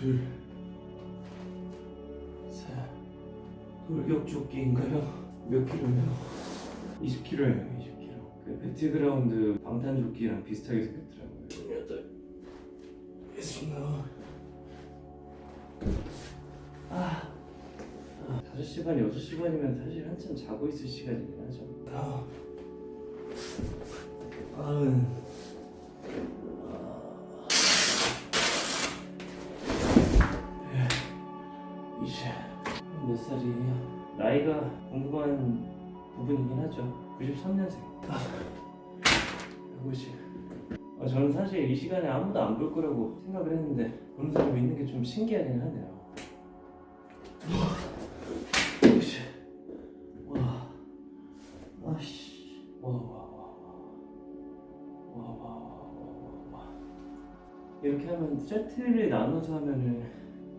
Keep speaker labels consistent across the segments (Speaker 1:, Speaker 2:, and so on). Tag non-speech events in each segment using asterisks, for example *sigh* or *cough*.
Speaker 1: 둘, 셋. 돌격조끼인가요? 몇 킬로예요? 20킬로예요, 20킬로. 그 배틀그라운드 방탄조끼랑 비슷하게 생겼더라고요. 여덟, 스물. 아, 아, 5시 반, 6시 반이면 사실 한참 자고 있을 시간이긴 하죠. 아, 아은. 살이에요. 나이가 궁금한 부분이긴 하죠. 93년생. 150. 어, 저는 사실 이 시간에 아무도 안 볼 거라고 생각을 했는데 보는 사람이 있는 게 좀 신기하긴 하네요. 역시. 와. 아씨. 와, 와, 와, 와. 와, 와, 와, 와, 와. 이렇게 하면 세트를 나눠서 하면은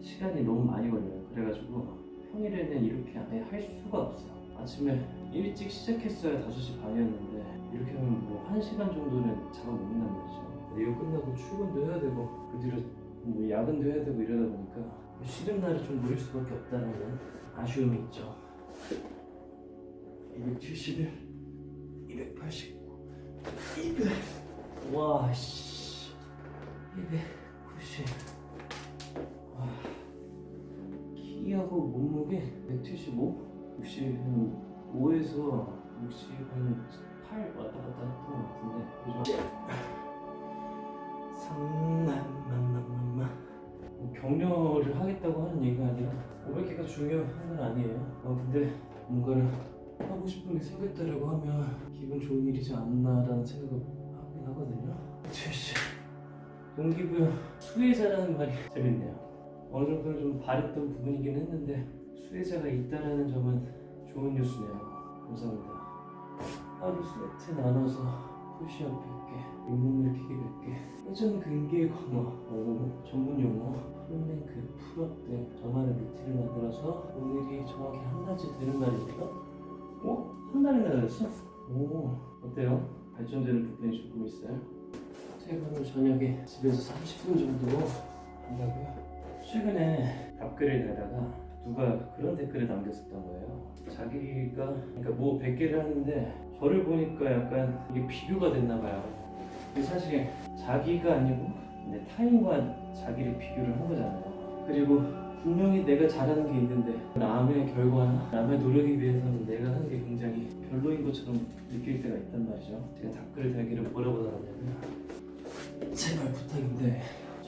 Speaker 1: 시간이 너무 많이 걸려요. 그래가지고 평일에는 이렇게 아예 할 수가 없어요. 아침에 일찍 시작했어야 5시 반이었는데 이렇게 하면 뭐 1시간 정도는 잡아먹는단 말이죠. 이거 끝나고 출근도 해야 되고 그 뒤로 뭐 야근도 해야 되고 이러다 보니까 쉬는 날이 좀 무릴 수밖에 없다는 아쉬움이 있죠. 271, 289, 200. 와, 씨. 290. 와. 키하고 몸무게 175, 65에서 68 왔다 갔다 했던 것 같은데 요즘 상남만만만만 격려를 하겠다고 하는 얘기가 아니라 500개가 중요한 건 아니에요. 어, 근데 뭔가를 하고 싶은 게 생겼다라고 하면 기분 좋은 일이지 않나라는 생각을 하긴 하거든요. 70 동기부여 수혜자라는 말이 재밌네요. 어느 정도는 좀 바랬던 부분이긴 했는데 수혜자가 있다라는 점은 좋은 뉴스네요. 감사합니다. 하루 세트 나눠서 푸시업 100개, 윗몸 일으키기 100개, 회전 근개 강화, 오, 전문 용어, 플랭크, 풀업 등 저만의 루틴을 만들어서 오늘이 정확히 한 달째 되는 날입니다. 어? 한 달이나 됐어? 오, 어때요? 발전되는 부분이 조금 있어요? 퇴근 후 저녁에 집에서 30분 정도 한다고요? 최근에 답글을 달다가 누가 그런 댓글을 남겼었던 거예요. 자기가 그러니까 뭐 100개를 하는데 저를 보니까 약간 이게 비교가 됐나 봐요. 근데 사실 자기가 아니고 내 타인과 자기를 비교를 한 거잖아요. 그리고 분명히 내가 잘하는 게 있는데 남의 결과나 남의 노력에 비해서는 내가 하는 게 굉장히 별로인 것처럼 느낄 때가 있단 말이죠. 제가 댓글을 달기를 뭐라고 달았냐면 제발 부탁인데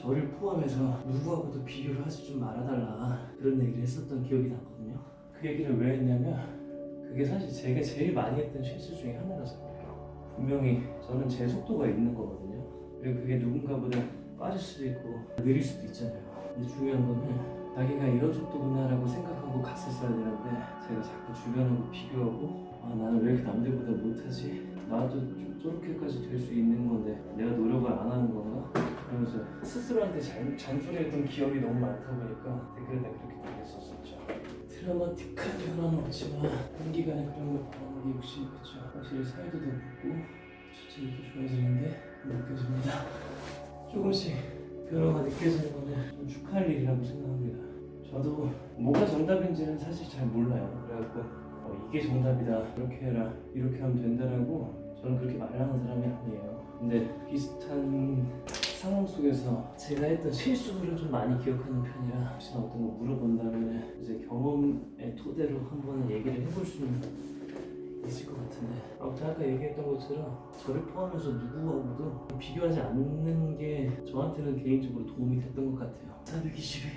Speaker 1: 저를 포함해서 누구하고도 비교를 하지 좀 말아달라 그런 얘기를 했었던 기억이 나거든요. 그 얘기를 왜 했냐면 그게 사실 제가 제일 많이 했던 실수 중에 하나라서 그래요. 분명히 저는 제 속도가 있는 거거든요. 그리고 그게 누군가보다 빠를 수도 있고 느릴 수도 있잖아요. 근데 중요한 거는 자기가 이런 속도구나라고 생각하고 갔었어야 되는데 제가 자꾸 주변하고 비교하고 아 나는 왜 이렇게 남들보다 못하지? 나도 좀 저렇게까지 될 수 있는 건데 내가 노력을 안 하는 건가? 스스로한테 잔, 잔소리했던 기억이 너무 많다 보니까 댓글에 그렇게 남겼었었죠. 드라마틱한 변화는 없지만 단기간에 그런 걸 바라는 게 욕심이겠죠. 확실히 사이도 더 붙고 더 좋아지는데 느껴집니다. 조금씩 변화가 느껴지는 거는 좀 축하할 일이라고 생각합니다. 저도 뭐가 정답인지는 사실 잘 몰라요. 그래갖고 어, 이게 정답이다, 이렇게 해라, 이렇게 하면 된다라고 저는 그렇게 말하는 사람이 아니에요. 근데 비슷한 상황 속에서 제가 했던 실수를 좀 많이 기억하는 편이라 혹시나 어떤 거 물어본다면 이제 경험의 토대로 한번 얘기를 해볼 수는 있을 것 같은데. 아무튼 아까 얘기했던 것처럼 저를 포함해서 누구하고도 비교하지 않는 게 저한테는 개인적으로 도움이 됐던 것 같아요. 422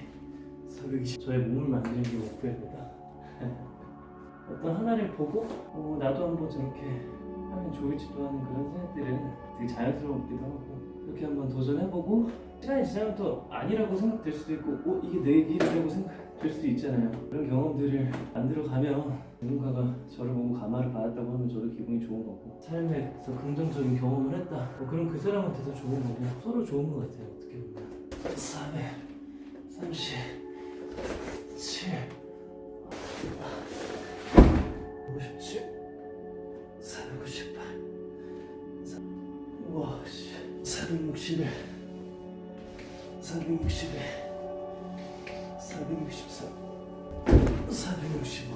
Speaker 1: 420 저의 몸을 만드는 게 목표입니다. *laughs* 어떤 하나를 보고 어, 나도 한번 저렇게 하면 좋을지도 하는 그런 생각들은 되게 자연스러웠기도 하고 그렇게 한번 도전해보고 시간이 지나면 또 아니라고 생각될 수도 있고 어 이게 내 길이라고 생각될 수도 있잖아요. 그런 경험들을 만들어가면 누군가가 저를 보고 감화를 받았다고 하면 저도 기분이 좋은 거고 삶에서 긍정적인 경험을 했다. 뭐 그럼 그 사람한테도 좋은 거고 서로 좋은 것 같아요 어떻게 보면. 437 57 460에 460에 463 465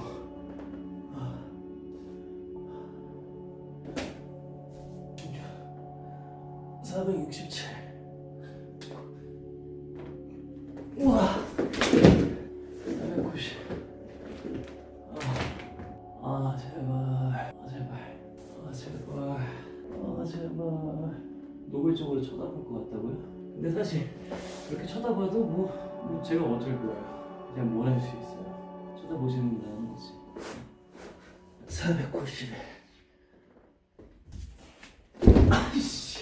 Speaker 1: 467 우와. 노골적으로 쳐다볼 것 같다고요? 근데 사실 그렇게 쳐다봐도 뭐, 뭐 제가 어쩔 거예요. 그냥 뭘 할 수 있어요. 쳐다보시는 분 하는 거지. 491 아이씨.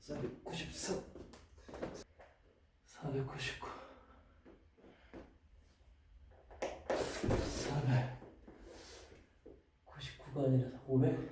Speaker 1: 493 499 400 99가 아니라 500